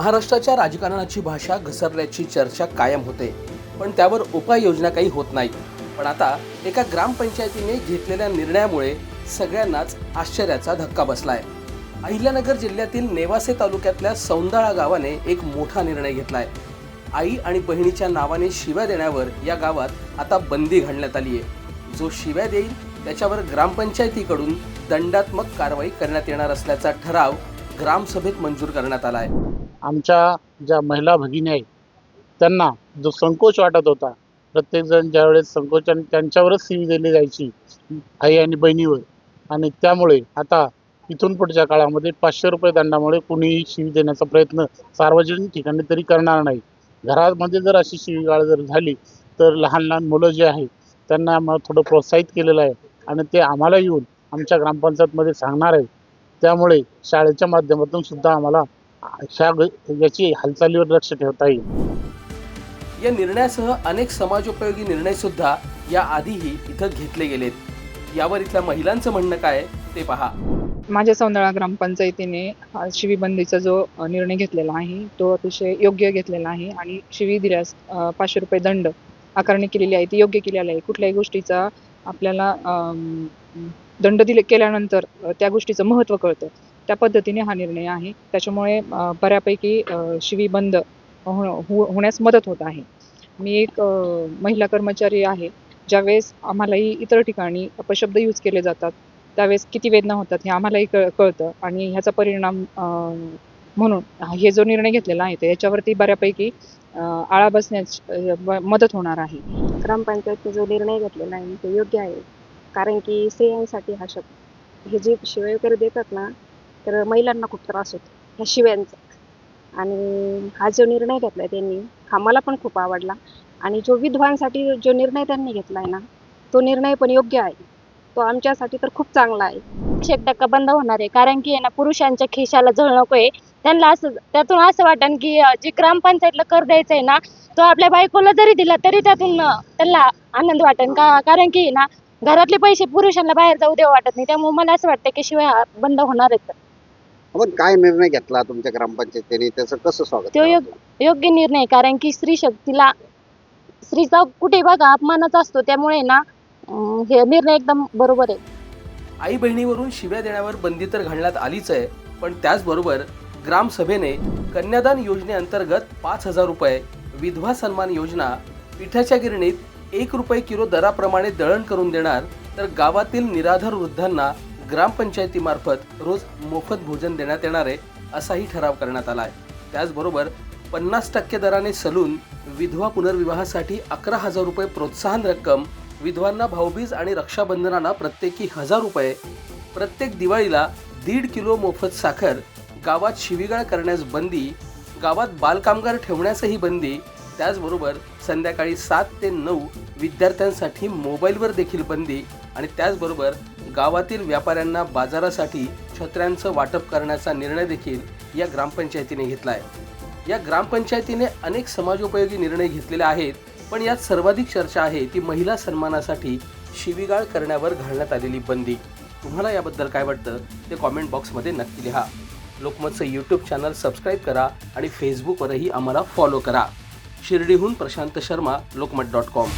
महाराष्ट्राच्या राजकारणाची भाषा घसरल्याची चर्चा कायम होते पण त्यावर उपाययोजना काही होत नाही पण आता एका ग्रामपंचायतीने घेतलेल्या निर्णयामुळे सगळ्यांनाच आश्चर्याचा धक्का बसलाय. अहिल्यानगर जिल्ह्यातील नेवासे तालुक्यातल्या सौंदाळा गावाने एक मोठा निर्णय घेतलाय. आई आणि बहिणीच्या नावाने शिव्या देण्यावर या गावात आता बंदी घालण्यात आली आहे. जो शिव्या देईल त्याच्यावर ग्रामपंचायतीकडून दंडात्मक कारवाई करण्यात येणार असल्याचा ठराव ग्रामसभेत मंजूर करण्यात आला आहे आमच्या ज्या महिला भगिनी आहेत त्यांना जो संकोच वाटत होता प्रत्येकजण ज्यावेळेस संकोचन त्यांच्यावरच शिवी दिली जायची आई आणि बहिणीवर. आणि त्यामुळे आता इथून पुढच्या काळामध्ये पाचशे रुपये दंडामुळे कुणीही शिवी देण्याचा प्रयत्न सार्वजनिक ठिकाणी तरी करणार नाही. घरामध्ये जर अशी शिवीगाळ जर झाली तर लहान लहान मुलं जे आहेत त्यांना आम्हाला थोडं प्रोत्साहित केलेलं आहे. आणि ते आम्हाला येऊन आमच्या ग्रामपंचायतमध्ये सांगणार आहे त्यामुळे शाळेच्या माध्यमातून सुद्धा आम्हाला ग- याची हालचालीवर लक्ष ठेवता येईल. या निर्णयासह अनेक समाजोपयोगी निर्णय सुद्धा या आधीही इथं घेतले गेलेत. यावर इथल्या महिलांचं म्हणणं काय ते पहा. माझ्या सौंदळा ग्रामपंचायतीने हा शिवीबंदीचा जो निर्णय घेतलेला आहे तो अतिशय योग्य घेतलेला आहे आणि शिवी दिल्यास पाचशे रुपये दंड आकारणी केलेली आहे ती योग्य केलेली आहे. कुठल्याही गोष्टीचा आपल्याला दंड दिले केल्यानंतर त्या गोष्टीचं महत्त्व कळतं. त्या पद्धतीने हा निर्णय आहे. त्याच्यामुळे बऱ्यापैकी शिवी बंद हो हो- होण्यास मदत होत आहे. मी एक महिला कर्मचारी आहे. ज्यावेळेस आम्हालाही इतर ठिकाणी अपशब्द यूज केले जातात त्यावेळेस किती वेदना होतात हे आम्हालाही कळ कळतं आणि ह्याचा परिणाम म्हणून हे जो निर्णय घेतलेला आहे तर याच्यावरती बऱ्यापैकी आळा बसण्यास मदत होणार आहे. ग्रामपंचायतने जो निर्णय घेतलेला आहे तो योग्य आहे. कारण की स्त्रियांसाठी हा शब्द हे जे शिवाय वगैरे देतात ना तर महिलांना खूप त्रास होतो ह्या शिव्यांचा. आणि हा जो निर्णय घेतलाय त्यांनी हा मला पण खूप आवडला. आणि जो विधवांसाठी जो निर्णय त्यांनी घेतलाय ना तो निर्णय पण योग्य आहे. तो आमच्यासाठी तर खूप चांगला आहे. शेक टक्का बंद होणार आहे कारण की आहे ना पुरुषांच्या खिशाला झळ नकोय. त्यांना असं त्यातून असं वाटन की जे ग्रामपंचायतला कर द्यायचा आहे ना तो आपल्या बायकोला जरी दिला तरी त्यातून त्यांना आनंद वाटेल का? कारण की ना घरातले पैसे पुरुषांना बाहेर जाऊ देऊ वाटत नाही. त्यामुळे मला असं वाटतं की शिवाय बंद होणार आहेत आपण काय निर्णय घेतला तुमच्या ग्रामपंचायतीने त्याचं कसं स्वागत तो करावं? योग्य निर्णय आहे. कारण की स्त्री शक्तीला स्त्रीचा कुठे बघा अपमानच असतो त्यामुळे ना अं, हे निर्णय एकदम बरोबर आहे आई बहिणीवरून शिव्या देण्यावर बंदी तर घालण्यात आलीच आहे पण त्याचबरोबर ग्रामसभेने कन्यादान योजनेअंतर्गत पाच हजार रुपये विधवा सन्मान योजना पिठाच्या गिरणीत एक रुपये किलो दराप्रमाणे दळण करून देणार तर गावातील निराधार वृद्धांना ग्रामपंचायतीमार्फत रोज मोफत भोजन देण्यात येणार आहे असाही ठराव करण्यात आला आहे त्याचबरोबर पन्नास टक्के दराने सलून विधवा पुनर्विवाहासाठी अकरा हजार रुपये प्रोत्साहन रक्कम विधवांना भाऊबीज आणि रक्षाबंधनांना प्रत्येकी हजार रुपये प्रत्येक दिवाळीला दीड किलो मोफत साखर गावात शिवीगाळ करण्यास बंदी गावात बालकामगार ठेवण्यासही बंदी त्याचबरोबर संध्याकाळी सात ते नऊ विद्यार्थ्यांसाठी मोबाईलवर देखील बंदी आणि त्याचबरोबर गावातील व्यापाऱ्यांना बाजारासाठी छत्र्यांचं वाटप करण्याचा निर्णय देखील या ग्रामपंचायतीने घेतला आहे या ग्रामपंचायतीने अनेक समाजोपयोगी निर्णय घेतलेले आहेत पण यात सर्वाधिक चर्चा आहे ती महिला सन्मानासाठी शिवीगाळ करण्यावर घालण्यात आलेली बंदी. तुम्हाला याबद्दल काय वाटतं? ते कॉमेंट बॉक्समध्ये नक्की लिहा. लोकमतचं यूट्यूब चॅनल सबस्क्राईब करा आणि फेसबुकवरही आम्हाला फॉलो करा. शिर्डीहून प्रशांत शर्मा लोकमत डॉट कॉम